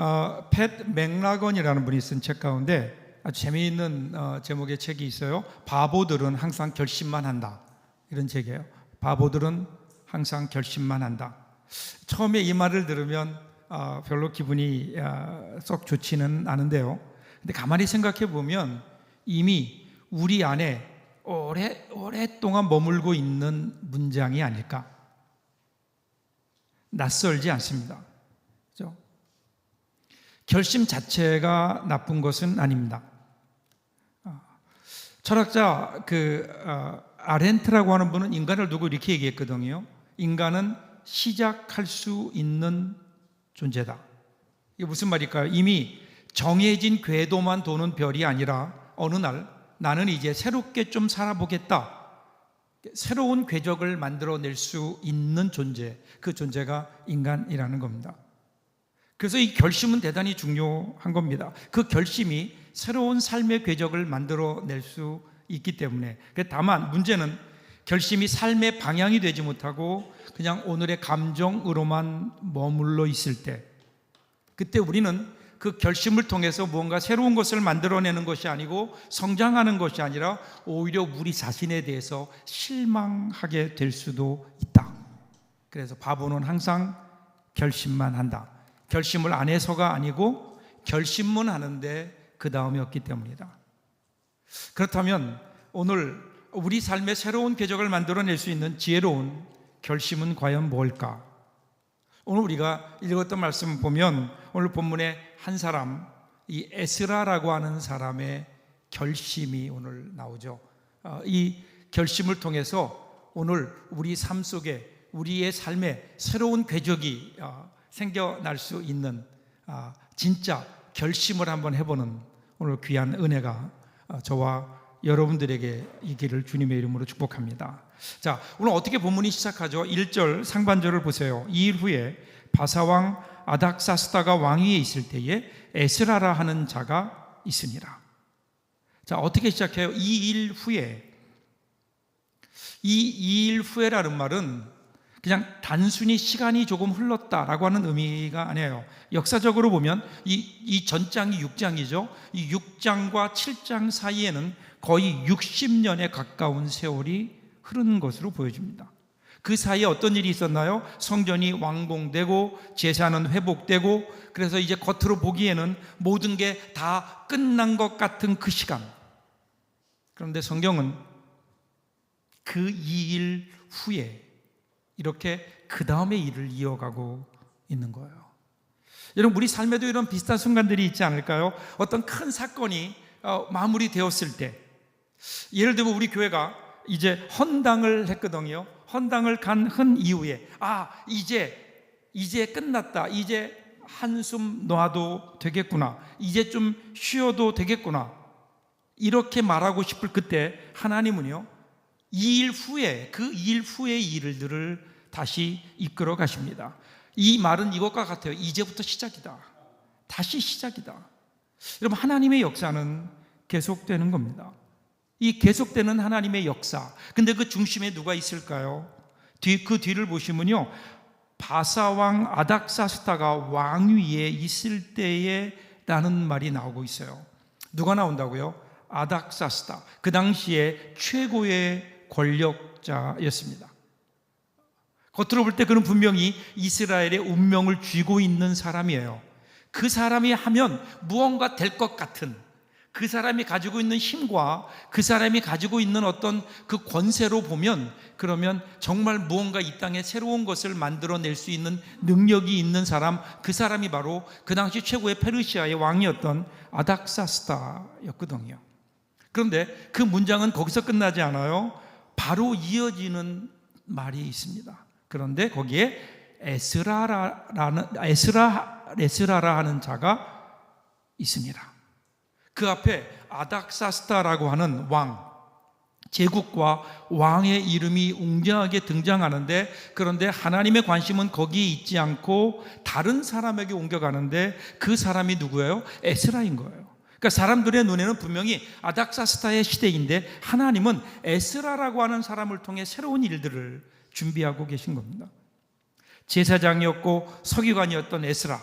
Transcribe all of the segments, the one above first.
어, 팻 맥라건이라는 분이 쓴 책 가운데 아주 재미있는 어, 제목의 책이 있어요. 바보들은 항상 결심만 한다. 이런 책이에요. 바보들은 항상 결심만 한다. 처음에 이 말을 들으면 어, 별로 기분이 어, 썩 좋지는 않은데요. 근데 가만히 생각해 보면 이미 우리 안에 오래 오랫동안 머물고 있는 문장이 아닐까. 낯설지 않습니다. 결심 자체가 나쁜 것은 아닙니다. 아, 철학자 그 어, 아렌트라고 하는 분은 인간을 두고 이렇게 얘기했거든요. 인간은 시작할 수 있는 존재다. 이게 무슨 말일까요? 이미 정해진 궤도만 도는 별이 아니라 어느 날 나는 이제 새롭게 좀 살아보겠다. 새로운 궤적을 만들어낼 수 있는 존재, 그 존재가 인간이라는 겁니다. 그래서 이 결심은 대단히 중요한 겁니다. 그 결심이 새로운 삶의 궤적을 만들어낼 수 있기 때문에. 다만 문제는 결심이 삶의 방향이 되지 못하고 그냥 오늘의 감정으로만 머물러 있을 때, 그때 우리는 그 결심을 통해서 무언가 새로운 것을 만들어내는 것이 아니고 성장하는 것이 아니라 오히려 우리 자신에 대해서 실망하게 될 수도 있다. 그래서 바보는 항상 결심만 한다. 결심을 안 해서가 아니고 결심만 하는데 그 다음이 없기 때문이다. 그렇다면 오늘 우리 삶의 새로운 궤적을 만들어낼 수 있는 지혜로운 결심은 과연 뭘까? 오늘 우리가 읽었던 말씀 보면 오늘 본문에 한 사람 이 에스라라고 하는 사람의 결심이 오늘 나오죠. 어, 이 결심을 통해서 오늘 우리 삶 속에 우리의 삶에 새로운 궤적이 어, 생겨날 수 있는 아, 진짜 결심을 한번 해보는 오늘 귀한 은혜가 어, 저와 여러분들에게 이 길을 주님의 이름으로 축복합니다. 자, 오늘 어떻게 본문이 시작하죠? 1절 상반절을 보세요. 2일 후에 바사왕 아닥사스다가 왕위에 있을 때에 에스라라 하는 자가 있으니라. 자, 어떻게 시작해요? 2일 후에. 이 2일 후에라는 말은 그냥 단순히 시간이 조금 흘렀다라고 하는 의미가 아니에요. 역사적으로 보면 이, 이 전장이 6장이죠. 이 6장과 7장 사이에는 거의 60년에 가까운 세월이 흐르는 것으로 보여집니다. 그 사이에 어떤 일이 있었나요? 성전이 완공되고 제사는 회복되고 그래서 이제 겉으로 보기에는 모든 게 다 끝난 것 같은 그 시간. 그런데 성경은 그 이 일 후에 이렇게 그 다음의 일을 이어가고 있는 거예요. 여러분, 우리 삶에도 이런 비슷한 순간들이 있지 않을까요? 어떤 큰 사건이 어, 마무리되었을 때, 예를 들면 우리 교회가 이제 헌당을 했거든요. 헌당을 간 흔 이후에 아 이제 이제 끝났다. 이제 한숨 놔도 되겠구나. 이제 좀 쉬어도 되겠구나. 이렇게 말하고 싶을 그때 하나님은요. 이 일 후에 그 일 후의 일들을 다시 이끌어 가십니다. 이 말은 이것과 같아요. 이제부터 시작이다. 다시 시작이다. 여러분 하나님의 역사는 계속되는 겁니다. 이 계속되는 하나님의 역사. 근데 그 중심에 누가 있을까요? 뒤, 그 뒤를 보시면요. 바사왕 아닥사스타가 왕위에 있을 때에 라는 말이 나오고 있어요. 누가 나온다고요? 아닥사스타. 그 당시에 최고의 권력자였습니다. 겉으로 볼 때 그는 분명히 이스라엘의 운명을 쥐고 있는 사람이에요. 그 사람이 하면 무언가 될 것 같은 그 사람이 가지고 있는 힘과 그 사람이 가지고 있는 어떤 그 권세로 보면 그러면 정말 무언가 이 땅에 새로운 것을 만들어낼 수 있는 능력이 있는 사람 그 사람이 바로 그 당시 최고의 페르시아의 왕이었던 아닥사스다였거든요. 그런데 그 문장은 거기서 끝나지 않아요. 바로 이어지는 말이 있습니다. 그런데 거기에 에스라라는 에스라 에스라라 하는 자가 있습니다. 그 앞에 아닥사스타라고 하는 왕, 제국과 왕의 이름이 웅장하게 등장하는데 그런데 하나님의 관심은 거기에 있지 않고 다른 사람에게 옮겨가는데 그 사람이 누구예요? 에스라인 거예요. 그러니까 사람들의 눈에는 분명히 아닥사스타의 시대인데 하나님은 에스라라고 하는 사람을 통해 새로운 일들을 준비하고 계신 겁니다. 제사장이었고 서기관이었던 에스라.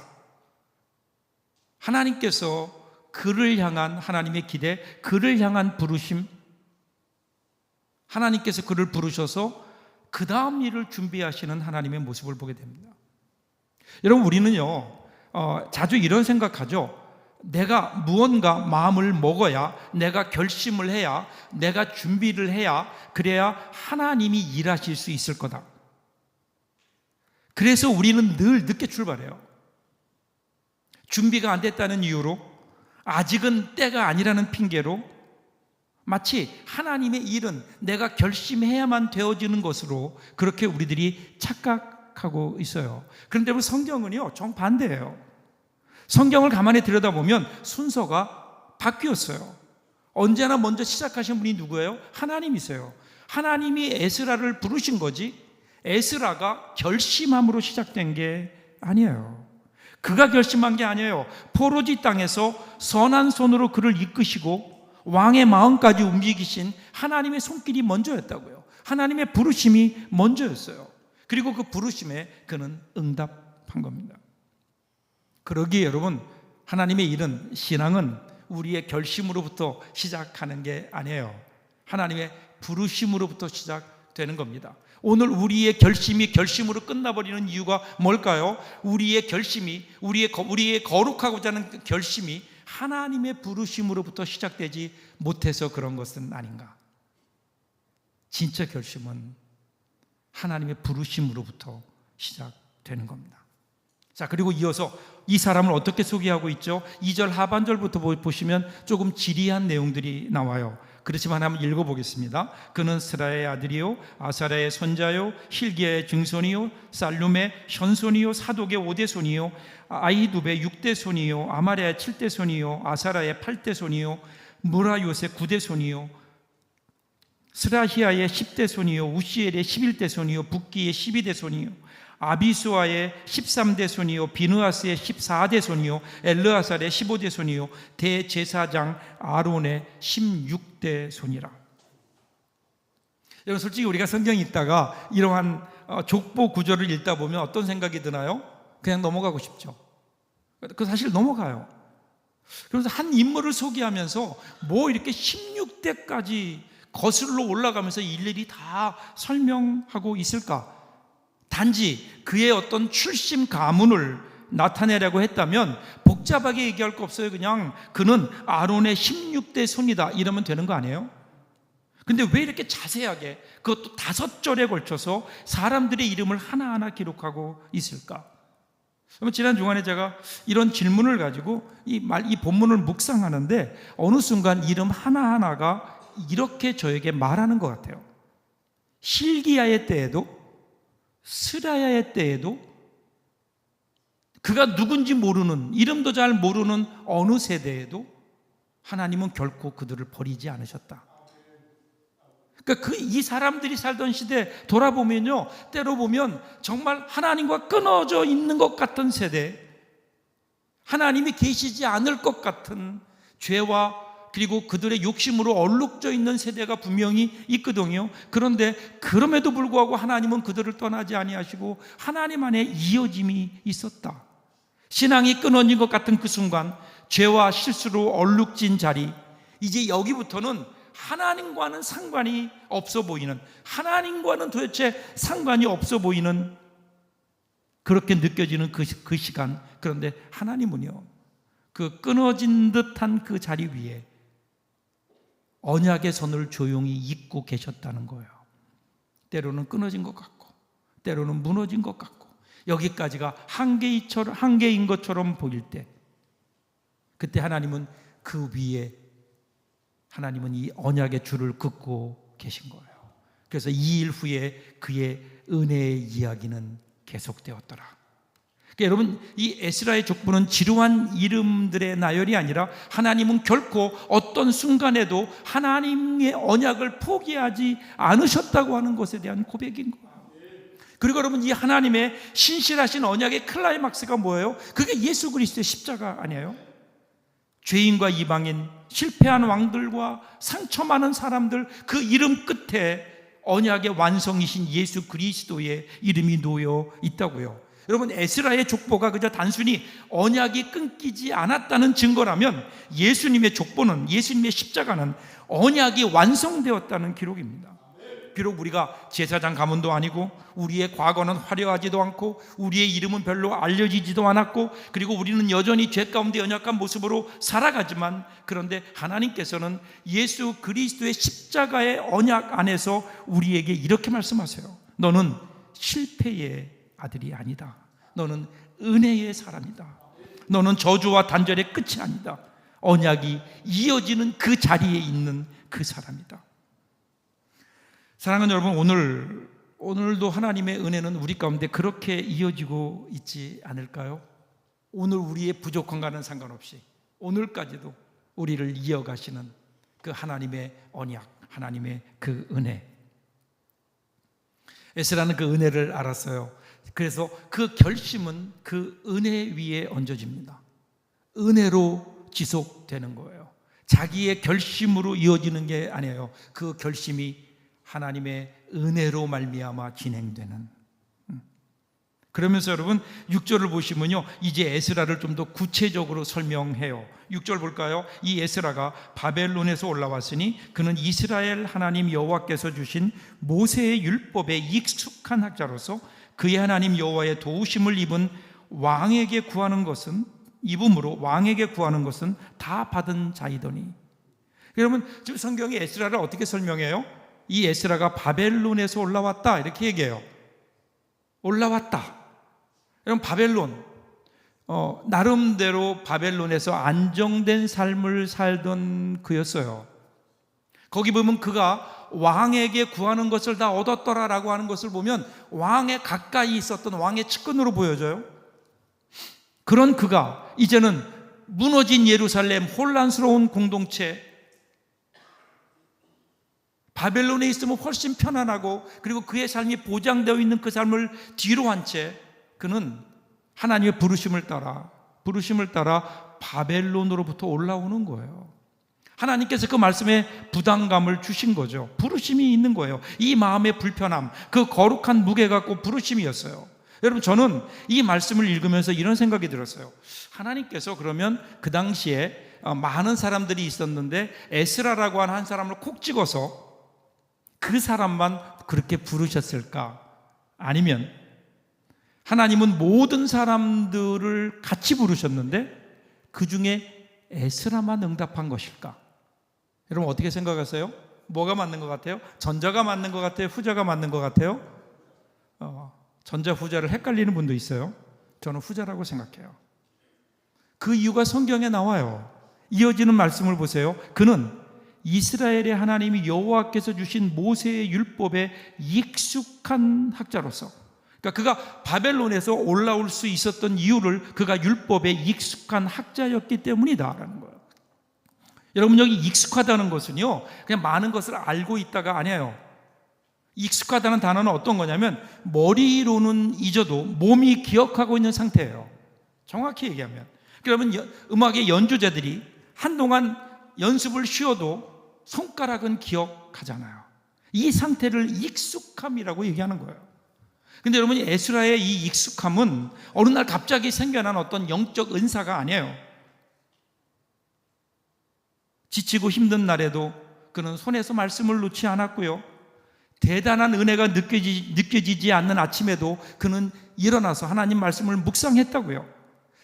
하나님께서 그를 향한 하나님의 기대, 그를 향한 부르심, 하나님께서 그를 부르셔서 그 다음 일을 준비하시는 하나님의 모습을 보게 됩니다. 여러분, 우리는요, 어, 자주 이런 생각하죠. 내가 무언가 마음을 먹어야, 내가 결심을 해야, 내가 준비를 해야, 그래야 하나님이 일하실 수 있을 거다. 그래서 우리는 늘 늦게 출발해요. 준비가 안 됐다는 이유로, 아직은 때가 아니라는 핑계로, 마치 하나님의 일은 내가 결심해야만 되어지는 것으로 그렇게 우리들이 착각하고 있어요. 그런데 우리 성경은요, 정반대예요. 성경을 가만히 들여다보면 순서가 바뀌었어요. 언제나 먼저 시작하신 분이 누구예요? 하나님이세요. 하나님이 에스라를 부르신 거지, 에스라가 결심함으로 시작된 게 아니에요. 그가 결심한 게 아니에요. 포로지 땅에서 선한 손으로 그를 이끄시고 왕의 마음까지 움직이신 하나님의 손길이 먼저였다고요. 하나님의 부르심이 먼저였어요. 그리고 그 부르심에 그는 응답한 겁니다. 그러기에 여러분, 하나님의 일은 신앙은 우리의 결심으로부터 시작하는 게 아니에요. 하나님의 부르심으로부터 시작되는 겁니다. 오늘 우리의 결심이 결심으로 끝나버리는 이유가 뭘까요? 우리의 결심이, 우리의, 우리의 거룩하고자 하는 그 결심이 하나님의 부르심으로부터 시작되지 못해서 그런 것은 아닌가. 진짜 결심은 하나님의 부르심으로부터 시작되는 겁니다. 자, 그리고 이어서 이 사람을 어떻게 소개하고 있죠? 2절 하반절부터 보시면 조금 지리한 내용들이 나와요. 그렇지만 한번 읽어보겠습니다. 그는 스라의 아들이요, 아사라의 손자요, 힐기야의 증손이요, 살룸의 현손이요, 사독의 오대손이요, 아이두의 육대손이요, 아마레의 칠대손이요, 아사라의 팔대손이요, 무라요의 구대손이요, 스라히아의 10대손이요, 우시엘의 11대손이요, 북기의 12대손이요, 아비수아의 13대 손이요 비누아스의 14대 손이요 엘르아살의 15대 손이요 대제사장 아론의 16대 손이라. 여러분 솔직히 우리가 성경 읽다가 이러한 어, 족보 구조를 읽다 보면 어떤 생각이 드나요? 그냥 넘어가고 싶죠. 그 사실 넘어가요. 그래서 한 인물을 소개하면서 뭐 이렇게 16대까지 거슬러 올라가면서 일일이 다 설명하고 있을까? 단지 그의 어떤 출심 가문을 나타내려고 했다면 복잡하게 얘기할 거 없어요. 그냥 그는 아론의 16대 손이다. 이러면 되는 거 아니에요? 근데 왜 이렇게 자세하게 그것도 다섯 절에 걸쳐서 사람들의 이름을 하나하나 기록하고 있을까? 지난 주간에 제가 이런 질문을 가지고 이 말, 이 본문을 묵상하는데 어느 순간 이름 하나하나가 이렇게 저에게 말하는 것 같아요. 실기야의 때에도 스라야의 때에도 그가 누군지 모르는 이름도 잘 모르는 어느 세대에도 하나님은 결코 그들을 버리지 않으셨다. 그러니까 그 이 사람들이 살던 시대 돌아보면요, 때로 보면 정말 하나님과 끊어져 있는 것 같은 세대, 하나님이 계시지 않을 것 같은 죄와 그리고 그들의 욕심으로 얼룩져 있는 세대가 분명히 있거든요. 그런데 그럼에도 불구하고 하나님은 그들을 떠나지 아니하시고 하나님 안에 이어짐이 있었다. 신앙이 끊어진 것 같은 그 순간 죄와 실수로 얼룩진 자리 이제 여기부터는 하나님과는 상관이 없어 보이는 하나님과는 도대체 상관이 없어 보이는 그렇게 느껴지는 그, 그 시간 그런데 하나님은요 그 끊어진 듯한 그 자리 위에 언약의 손을 조용히 잇고 계셨다는 거예요. 때로는 끊어진 것 같고, 때로는 무너진 것 같고, 여기까지가 한계이처럼, 한계인 것처럼 보일 때, 그때 하나님은 그 위에 하나님은 이 언약의 줄을 긋고 계신 거예요. 그래서 이 일 후에 그의 은혜의 이야기는 계속되었더라. 그러니까 여러분 이 에스라의 족보는 지루한 이름들의 나열이 아니라 하나님은 결코 어떤 순간에도 하나님의 언약을 포기하지 않으셨다고 하는 것에 대한 고백인 거예요. 그리고 여러분 이 하나님의 신실하신 언약의 클라이막스가 뭐예요? 그게 예수 그리스도의 십자가 아니에요? 죄인과 이방인, 실패한 왕들과 상처 많은 사람들 그 이름 끝에 언약의 완성이신 예수 그리스도의 이름이 놓여 있다고요. 여러분 에스라의 족보가 그저 단순히 언약이 끊기지 않았다는 증거라면 예수님의 족보는 예수님의 십자가는 언약이 완성되었다는 기록입니다. 비록 우리가 제사장 가문도 아니고 우리의 과거는 화려하지도 않고 우리의 이름은 별로 알려지지도 않았고 그리고 우리는 여전히 죄 가운데 연약한 모습으로 살아가지만 그런데 하나님께서는 예수 그리스도의 십자가의 언약 안에서 우리에게 이렇게 말씀하세요. 너는 실패의 아들이 아니다. 너는 은혜의 사람이다. 너는 저주와 단절의 끝이 아니다. 언약이 이어지는 그 자리에 있는 그 사람이다. 사랑하는 여러분, 오늘 오늘도 하나님의 은혜는 우리 가운데 그렇게 이어지고 있지 않을까요? 오늘 우리의 부족한가는 상관없이 오늘까지도 우리를 이어가시는 그 하나님의 언약, 하나님의 그 은혜. 에스라는 그 은혜를 알았어요. 그래서 그 결심은 그 은혜 위에 얹어집니다. 은혜로 지속되는 거예요. 자기의 결심으로 이어지는 게 아니에요. 그 결심이 하나님의 은혜로 말미암아 진행되는. 음. 그러면서 여러분 6절을 보시면요. 이제 에스라를 좀 더 구체적으로 설명해요. 6절 볼까요? 이 에스라가 바벨론에서 올라왔으니 그는 이스라엘 하나님 여호와께서 주신 모세의 율법에 익숙한 학자로서 그의 하나님 여호와의 도우심을 입은 왕에게 구하는 것은 입음으로 왕에게 구하는 것은 다 받은 자이더니 여러분 지금 성경이 에스라를 어떻게 설명해요? 이 에스라가 바벨론에서 올라왔다 이렇게 얘기해요. 올라왔다. 여러분 바벨론 어, 나름대로 바벨론에서 안정된 삶을 살던 그였어요. 거기 보면 그가 왕에게 구하는 것을 다 얻었더라라고 하는 것을 보면 왕에 가까이 있었던 왕의 측근으로 보여져요. 그런 그가 이제는 무너진 예루살렘 혼란스러운 공동체 바벨론에 있으면 훨씬 편안하고 그리고 그의 삶이 보장되어 있는 그 삶을 뒤로 한 채 그는 하나님의 부르심을 따라 부르심을 따라 바벨론으로부터 올라오는 거예요. 하나님께서 그 말씀에 부담감을 주신 거죠. 부르심이 있는 거예요. 이 마음의 불편함, 그 거룩한 무게 갖고 부르심이었어요. 여러분 저는 이 말씀을 읽으면서 이런 생각이 들었어요. 하나님께서 그러면 그 당시에 어, 많은 사람들이 있었는데 에스라라고 하는 한 사람을 콕 찍어서 그 사람만 그렇게 부르셨을까? 아니면 하나님은 모든 사람들을 같이 부르셨는데 그 중에 에스라만 응답한 것일까? 여러분 어떻게 생각하세요? 뭐가 맞는 것 같아요? 전자가 맞는 것 같아요? 후자가 맞는 것 같아요? 어, 전자 후자를 헷갈리는 분도 있어요. 저는 후자라고 생각해요. 그 이유가 성경에 나와요. 이어지는 말씀을 보세요. 그는 이스라엘의 하나님이 여호와께서 주신 모세의 율법에 익숙한 학자로서 그러니까 그가 바벨론에서 올라올 수 있었던 이유를 그가 율법에 익숙한 학자였기 때문이다라는 거예요. 여러분 여기 익숙하다는 것은요 그냥 많은 것을 알고 있다가 아니에요. 익숙하다는 단어는 어떤 거냐면 머리로는 잊어도 몸이 기억하고 있는 상태예요. 정확히 얘기하면 그러면 음악의 연주자들이 한동안 연습을 쉬어도 손가락은 기억하잖아요. 이 상태를 익숙함이라고 얘기하는 거예요. 근데 여러분 에스라의 이 익숙함은 어느 날 갑자기 생겨난 어떤 영적 은사가 아니에요. 지치고 힘든 날에도 그는 손에서 말씀을 놓지 않았고요. 대단한 은혜가 느껴지, 느껴지지 않는 아침에도 그는 일어나서 하나님 말씀을 묵상했다고요.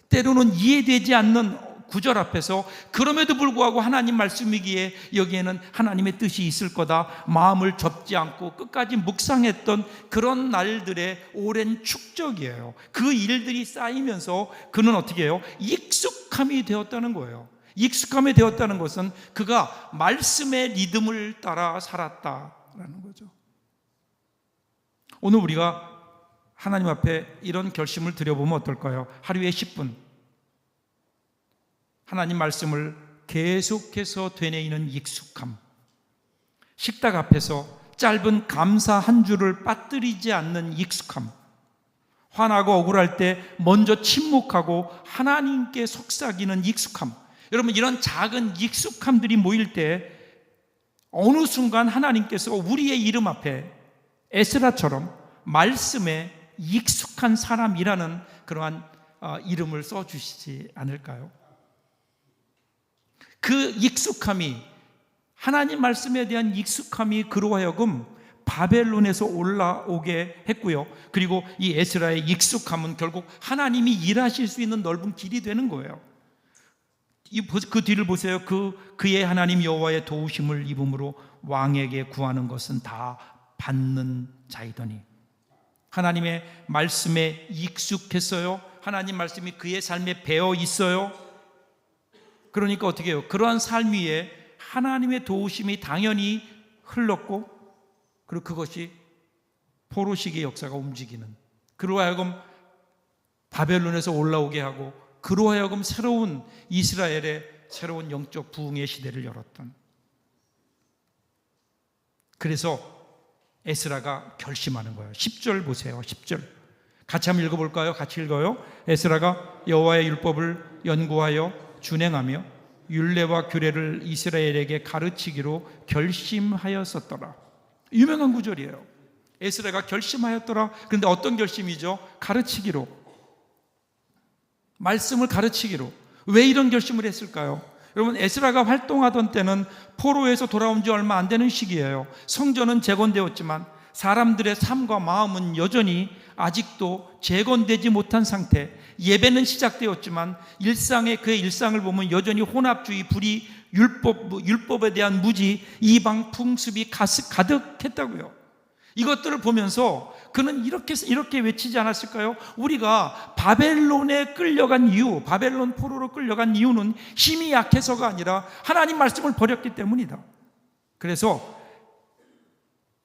때로는 이해되지 않는 구절 앞에서 그럼에도 불구하고 하나님 말씀이기에 여기에는 하나님의 뜻이 있을 거다 마음을 접지 않고 끝까지 묵상했던 그런 날들의 오랜 축적이에요. 그 일들이 쌓이면서 그는 어떻게 해요? 익숙함이 되었다는 거예요. 익숙함이 되었다는 것은 그가 말씀의 리듬을 따라 살았다라는 거죠. 오늘 우리가 하나님 앞에 이런 결심을 드려보면 어떨까요? 하루에 10분, 하나님 말씀을 계속해서 되뇌이는 익숙함. 식탁 앞에서 짧은 감사 한 줄을 빠뜨리지 않는 익숙함. 화나고 억울할 때 먼저 침묵하고 하나님께 속삭이는 익숙함. 여러분, 이런 작은 익숙함들이 모일 때 어느 순간 하나님께서 우리의 이름 앞에 에스라처럼 말씀에 익숙한 사람이라는 그러한 어, 이름을 써 주시지 않을까요? 그 익숙함이 하나님 말씀에 대한 익숙함이 그로 하여금 바벨론에서 올라오게 했고요. 그리고 이 에스라의 익숙함은 결국 하나님이 일하실 수 있는 넓은 길이 되는 거예요. 이그 뒤를 보세요. 그 그의 하나님 여호와의 도우심을 입음으로 왕에게 구하는 것은 다 받는 자이더니 하나님의 말씀에 익숙했어요. 하나님 말씀이 그의 삶에 배어 있어요. 그러니까 어떻게 해요? 그러한 삶 위에 하나님의 도우심이 당연히 흘렀고 그리고 그것이 포로식의 역사가 움직이는 그로 하여금 바벨론에서 올라오게 하고 그로 하여금 새로운 이스라엘의 새로운 영적 부흥의 시대를 열었던 그래서 에스라가 결심하는 거예요. 10절 보세요. 10절. 같이 한번 읽어 볼까요? 같이 읽어요. 에스라가 여호와의 율법을 연구하여 준행하며 율례와 규례를 이스라엘에게 가르치기로 결심하였었더라. 유명한 구절이에요. 에스라가 결심하였더라. 그런데 어떤 결심이죠? 가르치기로. 말씀을 가르치기로. 왜 이런 결심을 했을까요? 여러분 에스라가 활동하던 때는 포로에서 돌아온 지 얼마 안 되는 시기예요. 성전은 재건되었지만 사람들의 삶과 마음은 여전히 아직도 재건되지 못한 상태. 예배는 시작되었지만 일상의 그의 일상을 보면 여전히 혼합주의, 불이, 율법, 율법에 대한 무지, 이방 풍습이 가득, 가득했다고요. 이것들을 보면서 그는 이렇게 이렇게 외치지 않았을까요? 우리가 바벨론에 끌려간 이유, 바벨론 포로로 끌려간 이유는 힘이 약해서가 아니라 하나님 말씀을 버렸기 때문이다. 그래서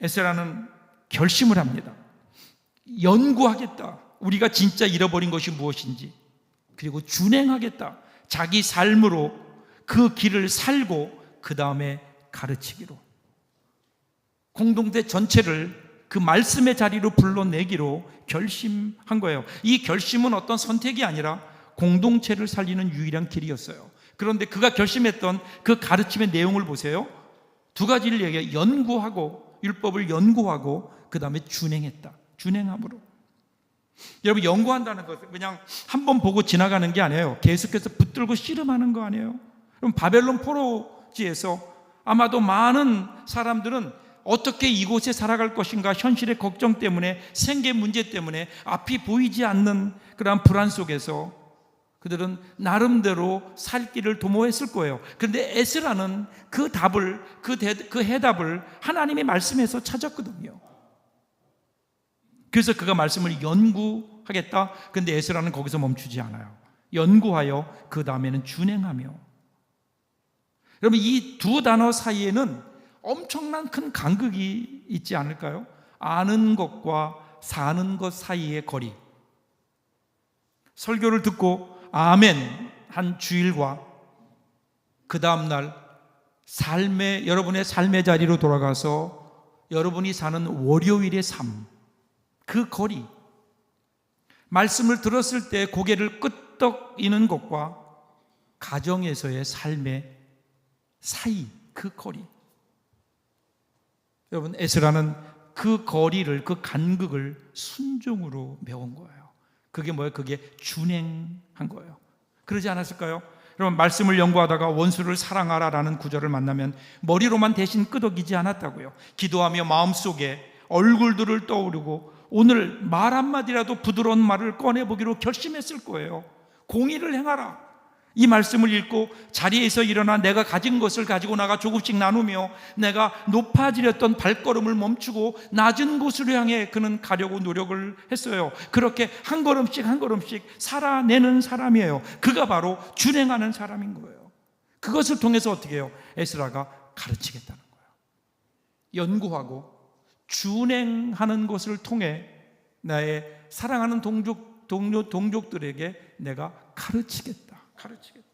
에스라는 결심을 합니다. 연구하겠다. 우리가 진짜 잃어버린 것이 무엇인지. 그리고 준행하겠다. 자기 삶으로 그 길을 살고 그 다음에 가르치기로. 공동체 전체를 그 말씀의 자리로 불러내기로 결심한 거예요. 이 결심은 어떤 선택이 아니라 공동체를 살리는 유일한 길이었어요. 그런데 그가 결심했던 그 가르침의 내용을 보세요. 두 가지를 얘기해 연구하고 율법을 연구하고 그 다음에 준행했다. 준행함으로. 여러분 연구한다는 것은 그냥 한 번 보고 지나가는 게 아니에요. 계속해서 붙들고 씨름하는 거 아니에요. 그럼 바벨론 포로지에서 아마도 많은 사람들은 어떻게 이곳에 살아갈 것인가 현실의 걱정 때문에 생계 문제 때문에 앞이 보이지 않는 그러한 불안 속에서 그들은 나름대로 살 길을 도모했을 거예요. 그런데 에스라는 그 답을 그, 대, 그 해답을 하나님의 말씀에서 찾았거든요. 그래서 그가 말씀을 연구하겠다. 근데 에스라는 거기서 멈추지 않아요. 연구하여 그 다음에는 준행하며. 여러분 이 두 단어 사이에는 엄청난 큰 간극이 있지 않을까요? 아는 것과 사는 것 사이의 거리. 설교를 듣고 아멘 한 주일과 그 다음날 삶의, 여러분의 삶의 자리로 돌아가서 여러분이 사는 월요일의 삶, 그 거리. 말씀을 들었을 때 고개를 끄덕이는 것과 가정에서의 삶의 사이, 그 거리. 여러분 에스라는 그 거리를 그 간극을 순종으로 메운 거예요. 그게 뭐예요? 그게 준행한 거예요. 그러지 않았을까요? 여러분 말씀을 연구하다가 원수를 사랑하라라는 구절을 만나면 머리로만 대신 끄덕이지 않았다고요. 기도하며 마음속에 얼굴들을 떠오르고 오늘 말 한마디라도 부드러운 말을 꺼내보기로 결심했을 거예요. 공의를 행하라. 이 말씀을 읽고 자리에서 일어나 내가 가진 것을 가지고 나가 조금씩 나누며 내가 높아지렸던 발걸음을 멈추고 낮은 곳으로 향해 그는 가려고 노력을 했어요. 그렇게 한 걸음씩 한 걸음씩 살아내는 사람이에요. 그가 바로 준행하는 사람인 거예요. 그것을 통해서 어떻게 해요? 에스라가 가르치겠다는 거예요. 연구하고 준행하는 것을 통해 나의 사랑하는 동족, 동료, 동족들에게 내가 가르치겠다. 가르치겠다.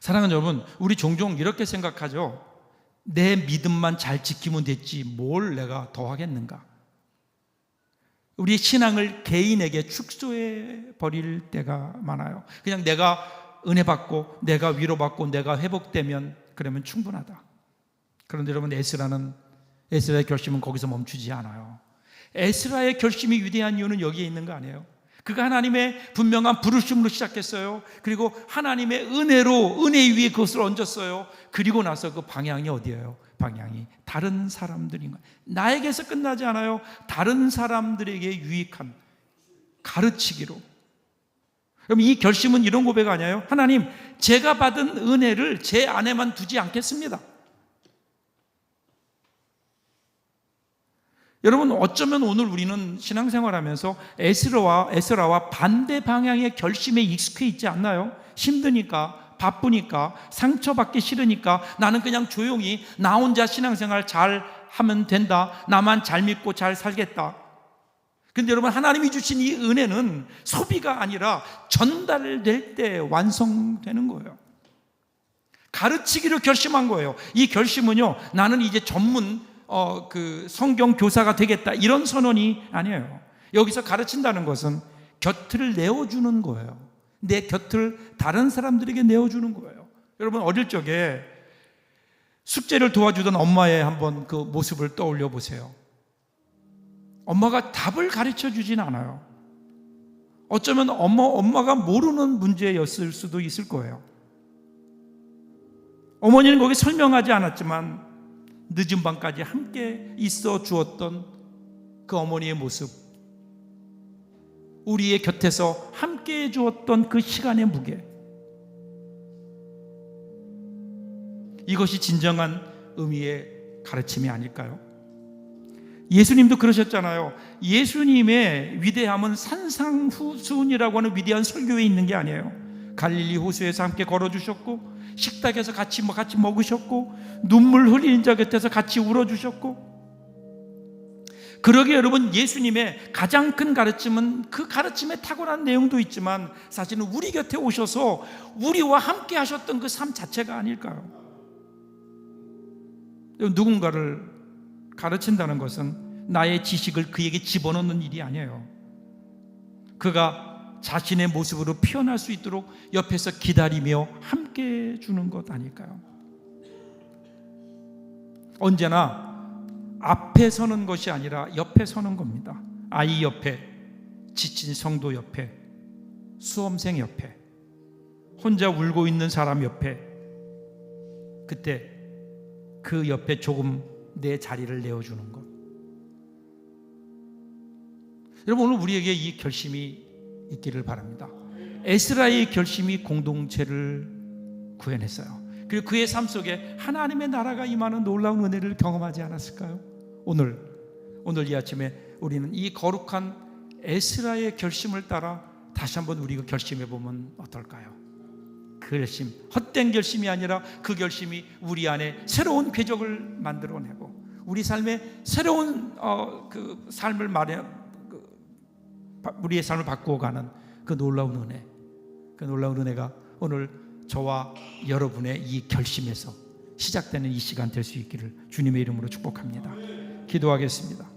사랑하는 여러분, 우리 종종 이렇게 생각하죠. 내 믿음만 잘 지키면 됐지 뭘 내가 더 하겠는가? 우리 신앙을 개인에게 축소해 버릴 때가 많아요. 그냥 내가 은혜 받고 내가 위로받고 내가 회복되면 그러면 충분하다. 그런데 여러분 에스라는 에스라의 결심은 거기서 멈추지 않아요. 에스라의 결심이 위대한 이유는 여기에 있는 거 아니에요? 그가 하나님의 분명한 부르심으로 시작했어요. 그리고 하나님의 은혜로 은혜 위에 그것을 얹었어요. 그리고 나서 그 방향이 어디예요? 방향이 다른 사람들인 거예요. 나에게서 끝나지 않아요. 다른 사람들에게 유익한 가르치기로. 그럼 이 결심은 이런 고백 아니에요? 하나님, 제가 받은 은혜를 제 안에만 두지 않겠습니다. 여러분 어쩌면 오늘 우리는 신앙생활하면서 에스라와 에스라와 반대 방향의 결심에 익숙해 있지 않나요? 힘드니까 바쁘니까 상처받기 싫으니까 나는 그냥 조용히 나 혼자 신앙생활 잘 하면 된다. 나만 잘 믿고 잘 살겠다. 근데 여러분 하나님이 주신 이 은혜는 소비가 아니라 전달될 때 완성되는 거예요. 가르치기로 결심한 거예요. 이 결심은요. 나는 이제 전문 어, 그 성경 교사가 되겠다 이런 선언이 아니에요. 여기서 가르친다는 것은 곁을 내어주는 거예요. 내 곁을 다른 사람들에게 내어주는 거예요. 여러분 어릴 적에 숙제를 도와주던 엄마의 한번 그 모습을 떠올려 보세요. 엄마가 답을 가르쳐 주진 않아요. 어쩌면 엄마, 엄마가 모르는 문제였을 수도 있을 거예요. 어머니는 거기 설명하지 않았지만 늦은 밤까지 함께 있어 주었던 그 어머니의 모습, 우리의 곁에서 함께 해 주었던 그 시간의 무게, 이것이 진정한 의미의 가르침이 아닐까요? 예수님도 그러셨잖아요. 예수님의 위대함은 산상후순이라고 하는 위대한 설교에 있는 게 아니에요. 갈릴리 호수에서 함께 걸어주셨고 식탁에서 같이 뭐 같이 먹으셨고 눈물 흘리는 자 곁에서 같이 울어주셨고 그러게 여러분 예수님의 가장 큰 가르침은 그 가르침에 탁월한 내용도 있지만 사실은 우리 곁에 오셔서 우리와 함께 하셨던 그 삶 자체가 아닐까요? 누군가를 가르친다는 것은 나의 지식을 그에게 집어넣는 일이 아니에요. 그가 자신의 모습으로 피어날 수 있도록 옆에서 기다리며 함께 해주는 것 아닐까요? 언제나 앞에 서는 것이 아니라 옆에 서는 겁니다. 아이 옆에, 지친 성도 옆에, 수험생 옆에, 혼자 울고 있는 사람 옆에, 그때 그 옆에 조금 내 자리를 내어주는 것. 여러분, 오늘 우리에게 이 결심이 있기를 바랍니다. 에스라의 결심이 공동체를 구해냈어요. 그리고 그의 삶 속에 하나님의 나라가 임하는 놀라운 은혜를 경험하지 않았을까요? 오늘 오늘 이 아침에 우리는 이 거룩한 에스라의 결심을 따라 다시 한번 우리가 결심해 보면 어떨까요? 그 결심 헛된 결심이 아니라 그 결심이 우리 안에 새로운 궤적을 만들어내고 우리 삶에 새로운 어, 그 삶을 마련 우리의 삶을 바꾸어 가는 그 놀라운 은혜, 그 놀라운 은혜가 오늘 저와 여러분의 이 결심에서 시작되는 이 시간 될 수 있기를 주님의 이름으로 축복합니다. 기도하겠습니다.